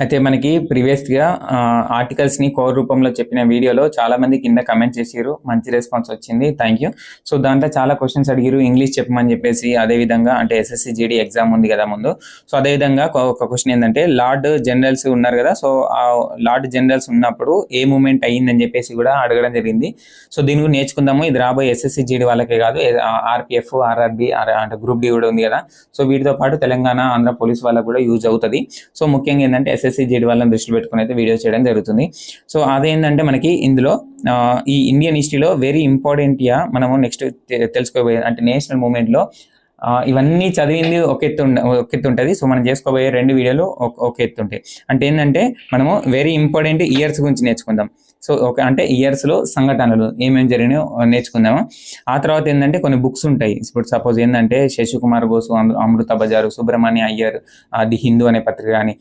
అయితే మనకి ప్రీవియస్గా ఆర్టికల్స్ని కోర్ రూపంలో చెప్పిన వీడియోలో చాలా మంది కింద కమెంట్ చేసిరు మంచి రెస్పాన్స్ వచ్చింది. థ్యాంక్ యూ సో దాంట్లో చాలా క్వశ్చన్స్ అడిగిరు ఇంగ్లీష్ చెప్పమని చెప్పేసి అదే విధంగా అంటే ఎస్ఎస్సి జీడీ ఎగ్జామ్ ఉంది కదా ముందు. సో అదే విధంగా ఒక- క్వశ్చన్ ఏంటంటే లార్డ్ జనరల్స్ ఉన్నారు కదా సో ఆ లార్డ్ జనరల్స్ ఉన్నప్పుడు ఏ మూమెంట్ అయ్యిందని చెప్పేసి కూడా అడగడం జరిగింది. సో దీని గురించి నేర్చుకుందాము. ఇది రాబోయే ఎస్ఎస్సి జీడీ వాళ్ళకే కాదు ఆర్పిఎఫ్ ఆర్ఆర్బి అంటే గ్రూప్ డి కూడా ఉంది కదా. సో వీటితో పాటు తెలంగాణ ఆంధ్ర పోలీస్ వాళ్ళకు కూడా యూజ్ అవుతుంది. సో ముఖ్యంగా ఏంటంటే ఎస్ఎస్సి జీడి వాళ్ళని దృష్టిలో పెట్టుకుని అయితే వీడియో చేయడం జరుగుతుంది. సో అదేంటంటే మనకి ఇందులో ఆ, ఈ ఇండియన్ హిస్టరీలో వెరీ ఇంపార్టెంట్ యా మనము నెక్స్ట్ తెలుసుకోబోయే అంటే నేషనల్ మూమెంట్లో ఇవన్నీ చదివింది ఒక ఎత్తు ఒక ఎత్తు ఉంటుంది. సో మనం చేసుకోబోయే రెండు వీడియోలు ఒక ఎత్తు ఉంటాయి. అంటే ఏంటంటే మనము వెరీ ఇంపార్టెంట్ ఇయర్స్ గురించి నేర్చుకుందాం. సో ఒక అంటే ఇయర్స్లో సంఘటనలు ఏమేమి జరిగినాయో నేర్చుకుందాము? ఆ తర్వాత ఏంటంటే కొన్ని బుక్స్ ఉంటాయి. ఇప్పుడు సపోజ్ ఏంటంటే శశికుమార్ బోసు అమృత బజారు సుబ్రహ్మణ్య అయ్యర్ ది హిందూ అనే పత్రిక కానీ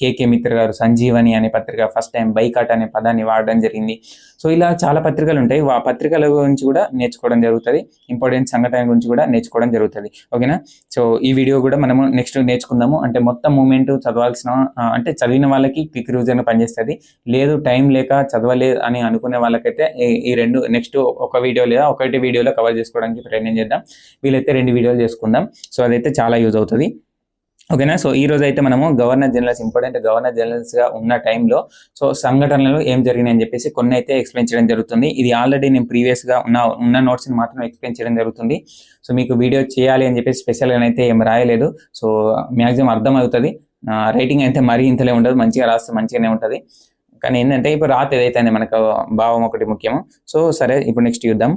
కేకే మిత్ర గారు సంజీవని అనే పత్రిక ఫస్ట్ టైం బైకాట్ అనే పదాన్ని వాడడం జరిగింది. సో ఇలా చాలా పత్రికలు ఉంటాయి ఆ పత్రికల గురించి కూడా నేర్చుకోవడం జరుగుతుంది. ఇంపార్టెంట్ సంఘటన గురించి కూడా నేర్చుకోవడం జరుగుతుంది. ఓకేనా? సో ఈ వీడియో కూడా మనము నెక్స్ట్ నేర్చుకుందాము. అంటే మొత్తం మూమెంట్ చదవాల్సిన అంటే చదివిన వాళ్ళకి క్విక్ రివిజన్ పనిచేస్తుంది. లేదు టైం లేక చదవలేదు అని అనుకునే వాళ్ళకైతే ఈ- ఈ రెండు నెక్స్ట్ ఒక వీడియో లేదా ఒకటి వీడియోలో కవర్ చేసుకోవడానికి ప్రయత్నం చేద్దాం. వీలైతే రెండు వీడియోలు చేసుకుందాం. సో అదైతే చాలా యూజ్ అవుతుంది. ఓకేనా? సో ఈ రోజు అయితే మనము గవర్నర్ జనరల్స్ ఇంపార్టెంట్ గవర్నర్ జనరల్స్గా ఉన్న టైంలో సో సంఘటనలు ఏం జరిగినాయి అని చెప్పేసి కొన్ని అయితే ఎక్స్ప్లెయిన్ చేయడం జరుగుతుంది. ఇది ఆల్రెడీ నేను ప్రీవియస్గా ఉన్న ఉన్న నోట్స్ని మాత్రం ఎక్స్ప్లెయిన్ చేయడం జరుగుతుంది. సో మీకు వీడియో చేయాలి అని చెప్పేసి స్పెషల్గా అయితే ఏం రాయలేదు. సో మాక్సిమం అర్థం అవుతుంది రైటింగ్ అయితే మరీ ఇంతలే ఉండదు. మంచిగా రాస్తే మంచిగానే ఉంటుంది. కానీ ఏంటంటే ఇప్పుడు రాత ఏదైతే మనకు భావం ఒకటి ముఖ్యము. సో సరే ఇప్పుడు నెక్స్ట్ చూద్దాం.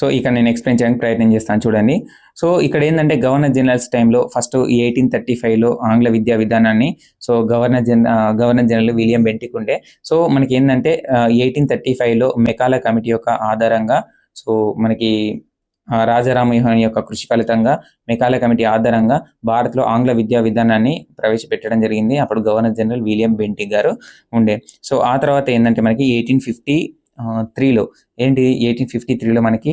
సో ఇక్కడ నేను ఎక్స్ప్లెయిన్ చేయడానికి ప్రయత్నం చేస్తాను చూడండి. సో ఇక్కడ ఏంటంటే గవర్నర్ జనరల్స్ టైంలో ఫస్ట్ ఎయిటీన్ థర్టీ ఫైవ్లో ఆంగ్ల విద్యా విధానాన్ని సో గవర్నర్ జన గవర్నర్ జనరల్ విలియం బెంటిక్ ఉండే సో మనకి ఏంటంటే ఎయిటీన్ థర్టీ ఫైవ్లో మెకాలా కమిటీ యొక్క ఆధారంగా సో మనకి ఆ, రాజారామమోహన్ యొక్క కృషి ఫలితంగా మెకాల కమిటీ ఆధారంగా భారత్లో ఆంగ్ల విద్యా విధానాన్ని ప్రవేశపెట్టడం జరిగింది. అప్పుడు గవర్నర్ జనరల్ విలియం బెంటిక్ గారు ఉండే. సో ఆ తర్వాత ఏంటంటే మనకి ఎయిటీన్ ఫిఫ్టీ త్రీలో. ఏంటి? ఎయిటీన్ ఫిఫ్టీ త్రీలో మనకి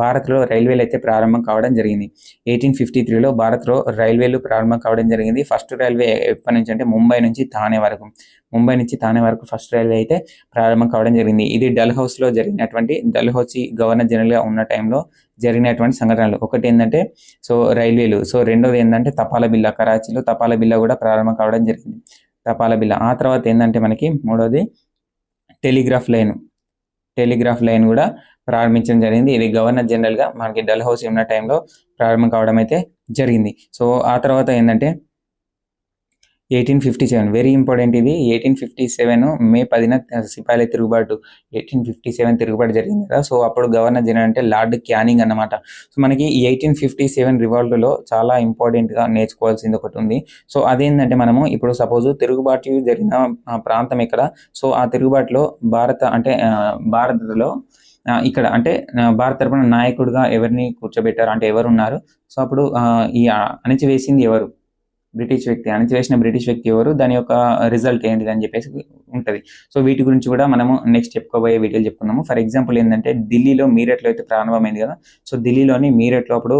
భారత్లో రైల్వేలు అయితే ప్రారంభం కావడం జరిగింది. ఎయిటీన్ ఫిఫ్టీ త్రీలో భారత్లో రైల్వేలు ప్రారంభం కావడం జరిగింది. ఫస్ట్ రైల్వే ఎప్పటి నుంచి అంటే ముంబై నుంచి థానే వరకు. ముంబై నుంచి థానే వరకు ఫస్ట్ రైల్వే అయితే ప్రారంభం కావడం జరిగింది. ఇది డల్ హౌస్లో జరిగినటువంటి డల్ హౌస్ గవర్నర్ జనరల్గా ఉన్న టైంలో జరిగినటువంటి సంఘటనలు. ఒకటి ఏంటంటే సో రైల్వేలు సో రెండోది ఏంటంటే తపాలా బిల్ల కరాచీలో తపాలా బిల్ల కూడా ప్రారంభం కావడం జరిగింది. తపాలా బిల్ల. ఆ తర్వాత ఏంటంటే మనకి మూడోది టెలిగ్రాఫ్ లైన్. టెలిగ్రాఫ్ లైన్ కూడా ప్రారంభించడం జరిగింది. ఇది గవర్నర్ జనరల్గా మనకి డల్ హౌస్ ఉన్న టైంలో ప్రారంభం కావడం అయితే జరిగింది. సో ఆ తర్వాత ఏంటంటే eighteen fifty seven very important ఇది. ఎయిటీన్ ఫిఫ్టీ సెవెన్ మే పదిన సిపాయిల తిరుగుబాటు. ఎయిటీన్ ఫిఫ్టీ సెవెన్ తిరుగుబాటు జరిగింది కదా. సో అప్పుడు గవర్నర్ జనరల్ అంటే లార్డ్ క్యానింగ్ అన్నమాట. సో మనకి ఎయిటీన్ ఫిఫ్టీ సెవెన్ రివాల్ట్లో చాలా ఇంపార్టెంట్గా నేర్చుకోవాల్సింది ఒకటి ఉంది. సో అదేంటంటే మనము ఇప్పుడు సపోజ్ తిరుగుబాటు జరిగిన ప్రాంతం ఇక్కడ సో ఆ తిరుగుబాటులో భారత అంటే ఆ, భారత్లో ఇక్కడ అంటే భారత తరపున నాయకుడిగా ఎవరిని కూర్చోబెట్టారు? అంటే ఎవరు ఉన్నారు సో అప్పుడు ఆ, ఈ అణచివేసింది అణిచివేసింది ఎవరు? బ్రిటిష్ వ్యక్తి అణచివేసిన బ్రిటిష్ వ్యక్తి ఎవరు దాని యొక్క రిజల్ట్ ఏంటిది అని చెప్పేసి ఉంటుంది. సో వీటి గురించి కూడా మనము నెక్స్ట్ చెప్పుకోబోయే వీడియోలు చెప్పుకుందాము. ఫర్ ఎగ్జాంపుల్ ఏంటంటే ఢిల్లీలో మీరట్లో అయితే ప్రారంభమైంది కదా. సో ఢిల్లీలోని మీరట్లో అప్పుడు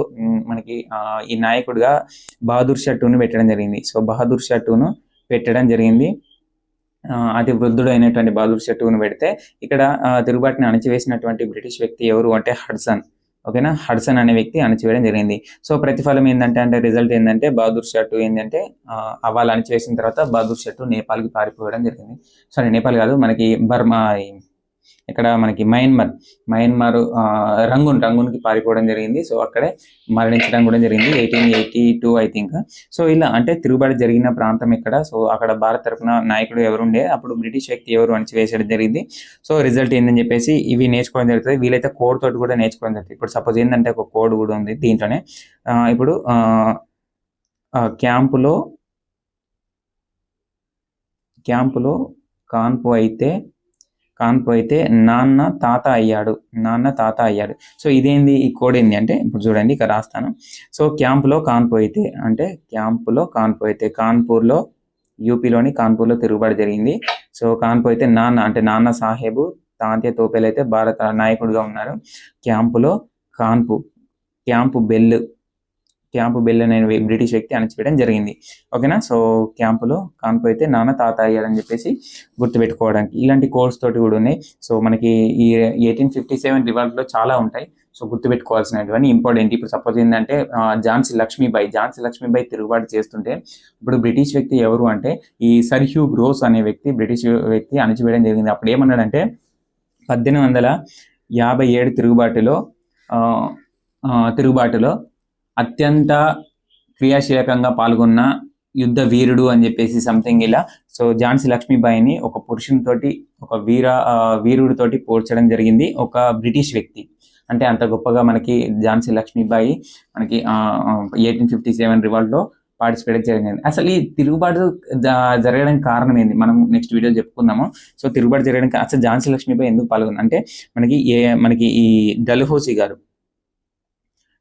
మనకి ఆ, ఈ నాయకుడిగా బహదూర్ షా టూను పెట్టడం జరిగింది. సో బహదూర్ షా టూను పెట్టడం జరిగింది. ఆ, అతి వృద్ధుడు అయినటువంటి బహదూర్ షా టూను పెడితే ఇక్కడ తిరుగుబాటుని అణచివేసినటువంటి బ్రిటిష్ వ్యక్తి ఎవరు అంటే హడ్సన్. ఓకేనా? హడ్సన్ అనే వ్యక్తి అణచివేయడం జరిగింది. సో ప్రతిఫలం ఏంటంటే అంటే రిజల్ట్ ఏంటంటే బహదూర్ షట్టు ఏంటంటే ఆ, వాళ్ళు అణచివేసిన తర్వాత బహదూర్ షట్టు నేపాల్కి పారిపోవడం జరిగింది. సారీ నేపాల్ కాదు మనకి బర్మా ఇక్కడ మనకి మయన్మార్ మయన్మార్ రంగున్ రంగున్కి పారిపోవడం జరిగింది. సో అక్కడే మరణించడం కూడా జరిగింది. Eighteen eighty two I think so ఇలా అంటే తిరుగుబాటు జరిగిన ప్రాంతం ఇక్కడ. సో అక్కడ భారత్ తరపున నాయకుడు ఎవరుండే అప్పుడు బ్రిటిష్ వ్యక్తి ఎవరు అణచివేసడం జరిగింది. సో రిజల్ట్ ఏందని చెప్పేసి ఇవి నేర్చుకోవడం జరుగుతుంది. వీలైతే కోడ్ తోటి కూడా నేర్చుకోవడం జరుగుతుంది. ఇప్పుడు సపోజ్ ఏంటంటే ఒక కోడ్ కూడా ఉంది దీంట్లోనే. ఇప్పుడు ఆ, క్యాంపులో క్యాంపులో కాన్పు అయితే కాన్పు అయితే నాన్న తాత అయ్యాడు నాన్న తాత అయ్యాడు. సో ఇదేంది? ఈ కోడ్ ఏంది అంటే ఇప్పుడు చూడండి ఇక్కడ రాస్తాను. సో క్యాంపులో కాన్పు అయితే అంటే క్యాంపులో కాన్పు అయితే కాన్పూర్లో యూపీలోని కాన్పూర్లో తిరుగుబాటు జరిగింది. సో కాన్పు అయితే నాన్న అంటే నాన్న సాహెబు తాంత్య తోపేలు అయితే భారత నాయకుడిగా ఉన్నారు. క్యాంపులో కాన్పు క్యాంపు బెల్ క్యాంపు బెల్ అనే బ్రిటిష్ వ్యక్తి అణచివేయడం జరిగింది. ఓకేనా? సో క్యాంపులో కాన్పు అయితే నాన్న తాత అయ్యారని చెప్పేసి గుర్తుపెట్టుకోవడానికి ఇలాంటి కోర్స్ తోటి కూడా ఉన్నాయి. సో మనకి ఈ ఎయిటీన్ ఫిఫ్టీ సెవెన్ రివాల్ట్లో చాలా ఉంటాయి. సో గుర్తుపెట్టుకోవాల్సినటువంటి ఇంపార్టెంట్. ఇప్పుడు సపోజ్ ఏంటంటే ఝాన్సీ లక్ష్మీబాయి ఝాన్సీ లక్ష్మీబాయి తిరుగుబాటు చేస్తుంటే ఇప్పుడు బ్రిటిష్ వ్యక్తి ఎవరు అంటే ఈ సర్హ్యూ గ్రోస్ అనే వ్యక్తి బ్రిటిష్ వ్యక్తి అణచివేయడం జరిగింది. అప్పుడు ఏమన్నాడంటే పద్దెనిమిది వందల యాభై ఏడు తిరుగుబాటులో తిరుగుబాటులో అత్యంత క్రియాశీలకంగా పాల్గొన్న యుద్ధ వీరుడు అని చెప్పేసి సంథింగ్ ఇలా. సో ఝాన్సీ లక్ష్మీబాయిని ఒక పురుషునితోటి ఒక వీర ఆ, వీరుడితోటి పోల్చడం జరిగింది. ఒక బ్రిటిష్ వ్యక్తి. అంటే అంత గొప్పగా మనకి ఝాన్సీ లక్ష్మీబాయి మనకి ఎయిటీన్ ఫిఫ్టీ సెవెన్ రివాల్ట్లో పార్టిసిపేట్ జరిగింది. అసలు ఈ తిరుగుబాటు జరగడానికి కారణం ఏంది? మనం నెక్స్ట్ వీడియో చెప్పుకుందాము. సో తిరుగుబాటు జరగడానికి అసలు ఝాన్సీ లక్ష్మీబాయి ఎందుకు పాల్గొంది అంటే మనకి ఏ మనకి ఈ డల్హౌసీ గారు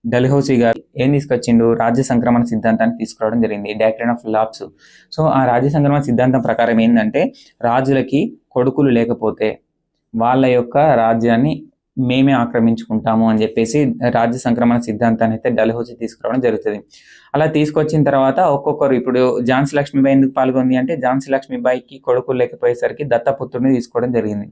డల్హౌసీ గారు ఏం తీసుకొచ్చిండు? రాజ్య సంక్రమణ సిద్ధాంతాన్ని తీసుకురావడం జరిగింది. డాక్టరీన్ ఆఫ్ లాప్స్ సో ఆ రాజ్య సంక్రమణ సిద్ధాంతం ప్రకారం ఏంటంటే రాజులకి కొడుకులు లేకపోతే వాళ్ళ యొక్క రాజ్యాన్ని మేమే ఆక్రమించుకుంటాము అని చెప్పేసి రాజ్య సంక్రమణ సిద్ధాంతాన్ని అయితే డల్హౌసీ తీసుకురావడం జరుగుతుంది. అలా తీసుకొచ్చిన తర్వాత ఒక్కొక్కరు ఇప్పుడు ఝాన్సీ లక్ష్మీబాయి ఎందుకు పాల్గొంది అంటే ఝాన్సీ లక్ష్మీబాయికి కొడుకులు లేకపోయేసరికి దత్తపుత్రుని తీసుకోవడం జరిగింది.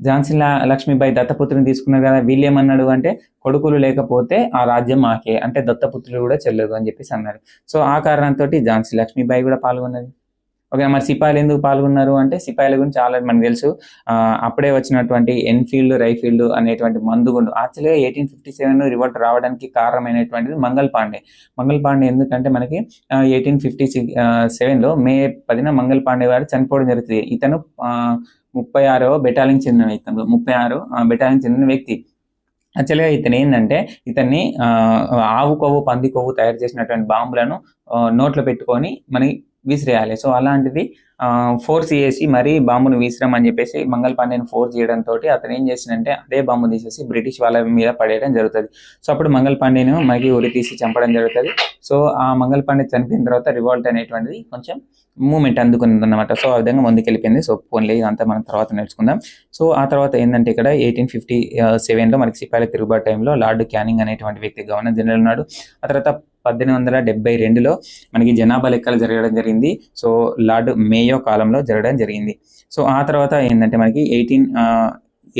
ఝాన్సీ లక్ష్మీబాయి దత్తపుత్రుని తీసుకున్నారు కదా వీళ్ళేమన్నాడు అంటే కొడుకులు లేకపోతే ఆ రాజ్యం మాకే అంటే దత్తపుత్రులు కూడా చెల్లదు అని చెప్పేసి అన్నారు. సో ఆ కారణంతో ఝాన్సీ లక్ష్మీబాయి కూడా పాల్గొన్నది. ఓకే మరి సిపాయిలు ఎందుకు పాల్గొన్నారు అంటే సిపాయిల గురించి చాలా మనకు తెలుసు. ఆ, అప్పుడే వచ్చినటువంటి ఎన్ఫీల్డ్ రైఫీల్డ్ అనేటువంటి మందుగుండు యాక్చువల్గా ఎయిటీన్ ఫిఫ్టీ సెవెన్ రివోల్ట్ రావడానికి కారణమైనటువంటిది మంగల్ పాండే. మంగళ్ పాండే ఎందుకంటే మనకి ఎయిటీన్ ఫిఫ్టీ సిక్స్ సెవెన్లో మే పదిన మంగల్ పాండే గారు చనిపోవడం జరుగుతుంది. ఇతను ఆ, ముప్పై ఆరో బెటాలియన్ చెందిన ఇతను ముప్పై ఆరు బెటాలియన్ చెందిన వ్యక్తి. యాక్చువల్గా ఇతను ఏంటంటే ఇతన్ని ఆ, ఆవు కొవ్వు పంది కొవ్వు తయారు చేసినటువంటి బాంబులను నోట్లో పెట్టుకొని మనకి విసిరేయాలి. సో అలాంటిది ఫోర్స్ చేసి మరీ బాంబును విసిరమని చెప్పేసి మంగళ పాండేని ఫోర్స్ చేయడంతో అతను ఏం చేసిందంటే అదే బాంబు తీసేసి బ్రిటిష్ వాళ్ళ మీద పడేయడం జరుగుతుంది. సో అప్పుడు మంగళ పాండేను మనకి ఉరి తీసి చంపడం జరుగుతుంది. సో ఆ మంగళ పాండే చనిపోయిన తర్వాత రివాల్ట్ అనేటువంటిది కొంచెం మూమెంట్ అందుకుంది అనమాట సో ఆ విధంగా ముందుకెళ్ళిపోయింది. సో పోన్లే ఇదంతా మనం తర్వాత నేర్చుకుందాం. సో ఆ తర్వాత ఏంటంటే ఇక్కడ ఎయిటీన్ ఫిఫ్టీ సెవెన్లో మనకి సిపాయిల తిరుగుబాటు టైంలో లార్డ్ క్యానింగ్ అనేటువంటి వ్యక్తి గవర్నర్ జనరల్ ఉన్నాడు. ఆ తర్వాత పద్దెనిమిది వందల డెబ్బై రెండులో మనకి జనాభా లెక్కలు జరగడం జరిగింది. సో లార్డ్ మేయో కాలంలో జరగడం జరిగింది. సో ఆ తర్వాత ఏంటంటే మనకి ఎయిటీన్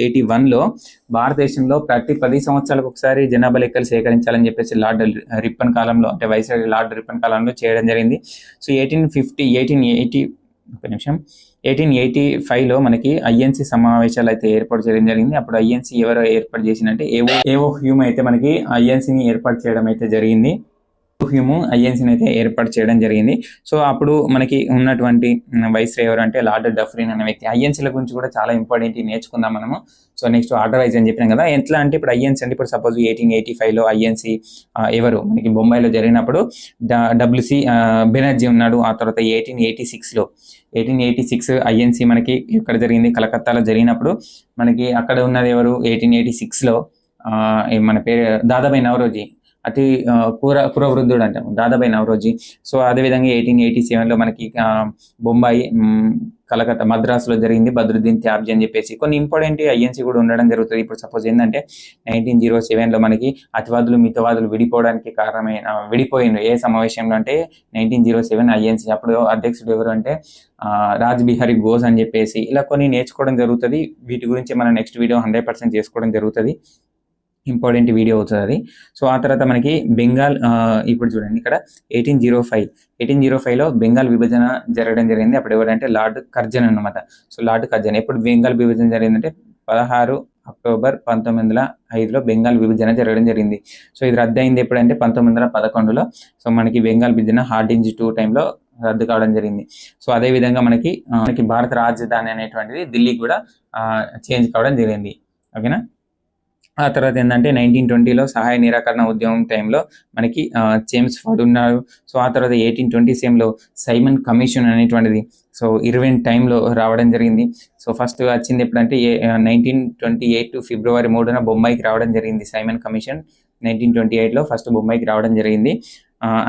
ఎయిటీ వన్లో భారతదేశంలో ప్రతి పది సంవత్సరాలకు ఒకసారి జనాభా లెక్కలు సేకరించాలని చెప్పేసి లార్డ్ రిప్పన్ కాలంలో అంటే వైస్ లార్డ్ రిప్పన్ కాలంలో చేయడం జరిగింది. So eighteen fifty eighteen eighty ఒక నిమిషం. ఎయిటీన్ ఎయిటీ ఫైవ్లో మనకి ఐఎన్సి సమావేశాలు అయితే ఏర్పాటు చేయడం జరిగింది. అప్పుడు ఐఎన్సి ఎవరు ఏర్పాటు చేసినట్టే ఏవో ఏవో హ్యూమ్ అయితే మనకి ఐఎన్సిని ఏర్పాటు చేయడం అయితే జరిగింది. హ్యూము ఐఎన్సీని అయితే ఏర్పాటు చేయడం జరిగింది. సో అప్పుడు మనకి ఉన్నటువంటి వైస్ ఎవరు అంటే లార్డ్ డఫ్రిన్ అనే వ్యక్తి ఐఎన్సీల గురించి కూడా చాలా ఇంపార్టెంట్ నేర్చుకుందాం మనము. సో నెక్స్ట్ ఆర్డర్ వైజ్ అని చెప్పినాం కదా ఎట్లా అంటే ఇప్పుడు ఐఎన్సీ అంటే ఇప్పుడు సపోజ్ ఎయిటీన్ ఎయిటీ ఫైవ్లో ఐఎన్సీ ఎవరు? మనకి బొంబాయిలో జరిగినప్పుడు డబ్ల్యూసి బెనర్జీ ఉన్నాడు ఆ తర్వాత ఎయిటీన్ ఎయిటీ సిక్స్లో. ఎయిటీన్ ఎయిటీ సిక్స్ ఐఎన్సీ మనకి ఎక్కడ జరిగింది? కలకత్తాలో జరిగినప్పుడు మనకి అక్కడ ఉన్నది ఎవరు? ఎయిటీన్ ఎయిటీ సిక్స్లో మన పేరు దాదాబాయి నవరోజీ. అతి ఆ, కుర కురవృద్ధుడు అంటాం దాదాబాయి నవరోజీ. సో అదేవిధంగా ఎయిటీన్ ఎయిటీ సెవెన్లో మనకి బొంబాయి కలకత్తా మద్రాసులో జరిగింది బద్రుద్దీన్ త్యాబ్జీ అని చెప్పేసి. కొన్ని ఇంపార్టెంట్ ఐఎన్సీ కూడా ఉండడం జరుగుతుంది. ఇప్పుడు సపోజ్ ఏంటంటే నైన్టీన్ జీరో సెవెన్లో మనకి అతివాదులు మితవాదులు విడిపోవడానికి కారణమైన విడిపోయింది ఏ సమావేశంలో అంటే నైన్టీన్ జీరో సెవెన్ ఐఎన్సీ. అప్పుడు అధ్యక్షుడు ఎవరు అంటే ఆ, రాజ్ బిహారీ ఘోష్ అని చెప్పేసి. ఇలా కొన్ని నేర్చుకోవడం జరుగుతుంది. వీటి గురించి మనం నెక్స్ట్ వీడియో హండ్రెడ్ పర్సెంట్ చేసుకోవడం జరుగుతుంది. ఇంపార్టెంట్ వీడియో అవుతుంది అది. సో ఆ తర్వాత మనకి బెంగాల్ ఇప్పుడు చూడండి ఇక్కడ eighteen zero five. Eighteen zero ఫైవ్లో బెంగాల్ విభజన జరగడం జరిగింది. అప్పుడు ఎవరంటే లార్డ్ కర్జన్ అన్నమాట. సో లార్డ్ కర్జన్ ఎప్పుడు బెంగాల్ విభజన జరిగిందంటే పదహారు అక్టోబర్ పంతొమ్మిది వందల ఐదులో బెంగాల్ విభజన జరగడం జరిగింది. సో ఇది రద్దు అయింది ఎప్పుడంటే పంతొమ్మిది వందల పదకొండులో. సో మనకి బెంగాల్ విభజన హార్డింజ్ టూ టైంలో రద్దు కావడం జరిగింది. సో అదే విధంగా మనకి మనకి భారత రాజధాని అనేటువంటిది ఢిల్లీ కూడా చేంజ్ కావడం జరిగింది. ఓకేనా? ఆ తర్వాత ఏంటంటే నైన్టీన్ ట్వంటీలో సహాయ నిరాకరణ ఉద్యమం టైంలో మనకి జేమ్స్ ఫర్డ్ ఉన్నారు సో ఆ తర్వాత ఎయిటీన్ ట్వంటీ సేమ్లో సైమన్ కమిషన్ అనేటువంటిది. సో ఇరవై టైంలో రావడం జరిగింది. సో ఫస్ట్ వచ్చింది ఎప్పుడంటే నైన్టీన్ ట్వంటీ ఎయిట్ ఫిబ్రవరి మూడున బొంబాయికి రావడం జరిగింది సైమన్ కమిషన్ నైన్టీన్ ట్వంటీ ఎయిట్లో ఫస్ట్ బొంబాయికి రావడం జరిగింది.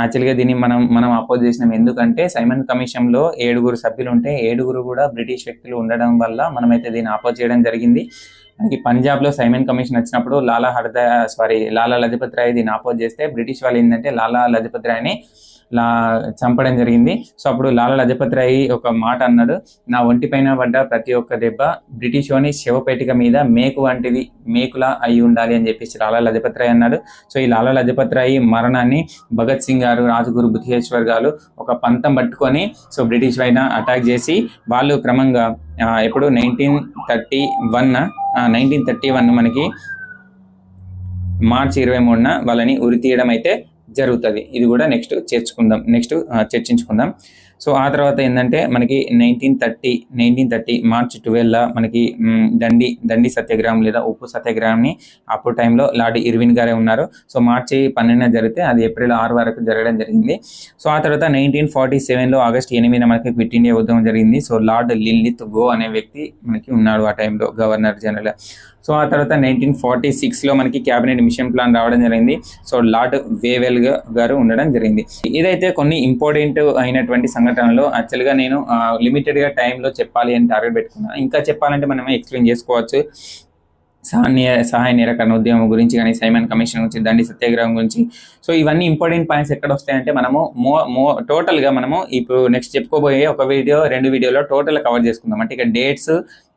యాక్చువల్గా దీన్ని మనం మనం అపోజ్ చేసినాం. ఎందుకంటే సైమన్ కమిషన్లో ఏడుగురు సభ్యులు ఉంటే ఏడుగురు కూడా బ్రిటిష్ వ్యక్తులు ఉండడం వల్ల మనమైతే దీన్ని అపోజ్ చేయడం జరిగింది. మనకి పంజాబ్లో సైమన్ కమిషన్ వచ్చినప్పుడు లాలా హర్ద సారీ లాలా లజపత్ రాయ్ దీన్ని అపోజ్ చేస్తే బ్రిటిష్ వాళ్ళు ఏంటంటే లాలా లజపత్ రాయ్ని లా చంపడం జరిగింది. సో అప్పుడు లాలా లజపతి రాయ్ ఒక మాట అన్నాడు. నా ఒంటి పైన పడ్డ ప్రతి ఒక్క దెబ్బ బ్రిటిష్ శివపేటిక మీద మేకు వంటిది మేకులా అయి ఉండాలి అని చెప్పేసి లాలా లజపతి రాయ్ అన్నాడు. సో ఈ లాలా లజపతి రాయ్ మరణాన్ని భగత్ సింగ్ గారు రాజగురు బుద్ధేశ్వర్ గారు ఒక పంతం పట్టుకొని సో బ్రిటిష్ పైన అటాక్ చేసి వాళ్ళు క్రమంగా ఎప్పుడు nineteen thirty one nineteen thirty one మనకి మార్చి ఇరవై మూడున వాళ్ళని ఉరి తీయడం అయితే జరుగుతుంది. ఇది కూడా నెక్స్ట్ చేర్చుకుందాం నెక్స్ట్ చర్చించుకుందాం. సో ఆ తర్వాత ఏంటంటే మనకి nineteen thirty nineteen thirty March ట్వెల్వ్లో మనకి దండి దండి సత్యాగ్రహం లేదా ఉప్పు సత్యాగ్రహాన్ని అప్పుడు టైంలో లార్డ్ ఇర్విన్ గారే ఉన్నారు. సో మార్చి పన్నెండున జరిగితే అది ఏప్రిల్ ఆరు వరకు జరగడం జరిగింది. సో ఆ తర్వాత నైన్టీన్ ఫార్టీ సెవెన్లో ఆగస్ట్ ఎనిమిదిన మనకి క్విట్ ఇండియా ఉద్యమం జరిగింది. సో లార్డ్ లిల్లిత్ గో అనే వ్యక్తి మనకి ఉన్నాడు ఆ టైంలో గవర్నర్ జనరల్. సో ఆ తర్వాత నైన్టీన్ ఫార్టీ సిక్స్లో మనకి క్యాబినెట్ మిషన్ ప్లాన్ రావడం జరిగింది. సో లార్డ్ వేవెల్ గారు ఉండడం జరిగింది. ఇదైతే కొన్ని ఇంపార్టెంట్ అయినటువంటి సంఘటన సంఘటనలో యాక్చువల్గా నేను లిమిటెడ్గా టైంలో చెప్పాలి అని టార్గెట్ పెట్టుకున్నాను. ఇంకా చెప్పాలంటే మనమే ఎక్స్ప్లెయిన్ చేసుకోవచ్చు. సహాయ సహాయ నిరాకరణ ఉద్యమం గురించి కానీ సైమన్ కమిషన్ గురించి దండి సత్యాగ్రహం గురించి. సో ఇవన్నీ ఇంపార్టెంట్ పాయింట్స్ ఎక్కడ వస్తాయంటే మనము మో మో టోటల్గా మనము ఇప్పుడు నెక్స్ట్ చెప్పుకోబోయే ఒక వీడియో రెండు వీడియోలో టోటల్ కవర్ చేసుకుందాం. అంటే ఇక డేట్స్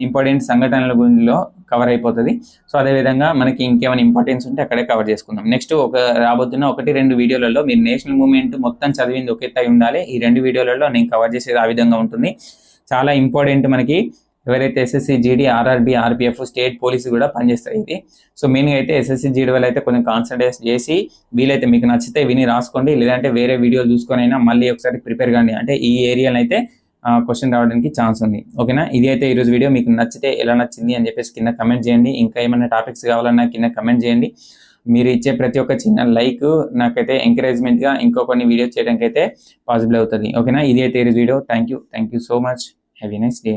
ఇంపార్టెంట్ సంఘటనల గురిలో కవర్ అయిపోతుంది. సో అదేవిధంగా మనకి ఇంకేమైనా ఇంపార్టెన్స్ ఉంటే అక్కడే కవర్ చేసుకుందాం. నెక్స్ట్ ఒక రాబోతున్న ఒకటి రెండు వీడియోలలో మీరు నేషనల్ మూవ్మెంట్ మొత్తం చదివింది ఒకే ఉండాలి. ఈ రెండు వీడియోలలో నేను కవర్ చేసేది ఆ విధంగా ఉంటుంది. చాలా ఇంపార్టెంట్ మనకి ఎవరైతే SSC GD RRB RPF state police కూడా పనిచేస్తాయి ఇది. సో మెయిన్గా అయితే ఎస్ఎస్సి జీడీ వాళ్ళు అయితే కొంచెం కాన్సన్ట్రేట్ చేసి వీలైతే మీకు నచ్చితే విని రాసుకోండి. లేదంటే వేరే వీడియోలు చూసుకొని అయినా మళ్ళీ ఒకసారి ప్రిపేర్ కానీ అంటే ఈ ఏరియాలో అయితే క్వశ్చన్ రావడానికి ఛాన్స్ ఉంది. ఓకేనా ఇది అయితే ఈరోజు వీడియో. మీకు నచ్చితే ఎలా నచ్చింది అని చెప్పేసి కింద కమెంట్ చేయండి. ఇంకా ఏమైనా టాపిక్స్ కావాలన్నా కింద కమెంట్ చేయండి. మీరు ఇచ్చే ప్రతి ఒక్క చిన్న లైక్ నాకైతే ఎంకరేజ్మెంట్గా ఇంకో కొన్ని వీడియోస్ చేయడానికి అయితే పాసిబుల్ అవుతుంది ఓకేనా ఇది అయితే ఈరోజు video. Thank you thank you so much have a nice day